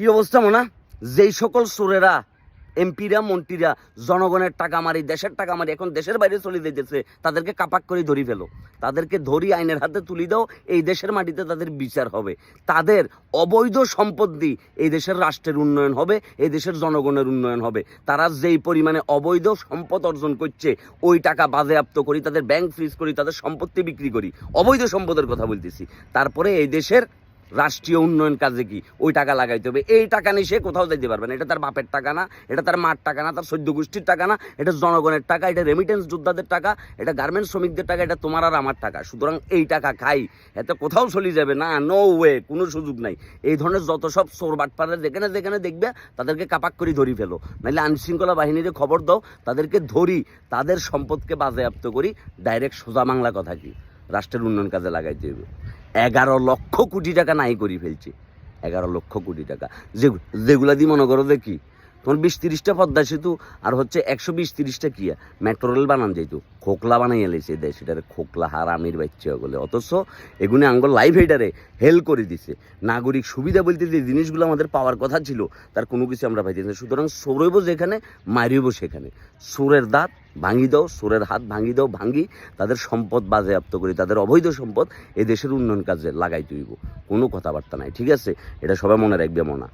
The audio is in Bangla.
কি অবস্থা, মোনা? যেই সকল সুরেরা এমপিরা, মন্ত্রীরা, জনগণের টাকা মারি, দেশের টাকা মারি, এখন দেশের বাইরে চলে যেতেছে তাদেরকে কাপাক করে ধরি ফেলো। তাদেরকে ধরি আইনের হাতে তুলি দাও, এই দেশের মাটিতে তাদের বিচার হবে। তাদের অবৈধ সম্পদ এই দেশের রাষ্ট্রের উন্নয়ন হবে, এই দেশের জনগণের উন্নয়ন হবে। তারা যেই পরিমাণে অবৈধ সম্পদ অর্জন করছে, ওই টাকা বাজেয়াপ্ত করি, তাদের ব্যাংক ফ্রিজ করি, তাদের সম্পত্তি বিক্রি করি। অবৈধ সম্পদের কথা বলতেছি। তারপরে এই দেশের রাষ্ট্রীয় উন্নয়ন কাজে কি? ওই টাকা লাগাইতে হবে। এই টাকা নিয়ে সে কোথাও যাইতে পারবে না। এটা তার বাপের টাকা না, এটা তার মার টাকা না, তার সদ্য গোষ্ঠীর টাকা না, এটা জনগণের টাকা, এটা রেমিটেন্স যোদ্ধাদের টাকা, এটা গার্মেন্টস শ্রমিকদের টাকা, এটা তোমার আর আমার টাকা। সুতরাং এই টাকা খাই। এতে কোথাও চলে যাবে না নো ওয়ে কোনো সুযোগ নাই। এই ধরনের যত সব চোর বাটপারে যেখানে যেখানে দেখবে, তাদেরকে কাপাক করে ধরি ফেলো। নাহলে আইনশৃঙ্খলা বাহিনীর খবর দাও, তাদেরকে ধরি, তাদের সম্পদকে বাজেয়াপ্ত করি ডাইরেক্ট সোজা বাংলা কথা কি? রাষ্ট্রের উন্নয়ন কাজে লাগাইতে হবে এগারো লক্ষ কোটি টাকা নাই করে ফেলছে। এগারো লক্ষ কোটি টাকা। যে যেগুলা দিয়ে মনে করো দেখি তোমার বিশ তিরিশটা পদ্মা সেতু আর হচ্ছে একশো বিশ তিরিশটা কিয়া মেট্রো রেল বানান যাইতো খোকলা বানাই এলেছে দেশ, এটারে খোকলা হার আমির বাচ্চা বলে। অথচ এগুলো আঙ্গল লাইভ হেডারে হেল করে দিছে। নাগরিক সুবিধা বলতে যে জিনিসগুলো আমাদের পাওয়ার কথা ছিল, তার কোনো কিছু আমরা পাইতেছি না সুতরাং সরইব যেখানে, মারিব সেখানে। সুরের দাঁত ভাঙি দাও, সুরের হাত ভাঙি দাও, ভাঙি, তাদের সম্পদ বাজেয়াপ্ত করি, তাদের অবৈধ সম্পদ এই দেশের উন্নয়ন কাজে লাগাই তুইব কোনো কথাবার্তা নাই, ঠিক আছে? এটা সবাই মনে রাখবে, মনা।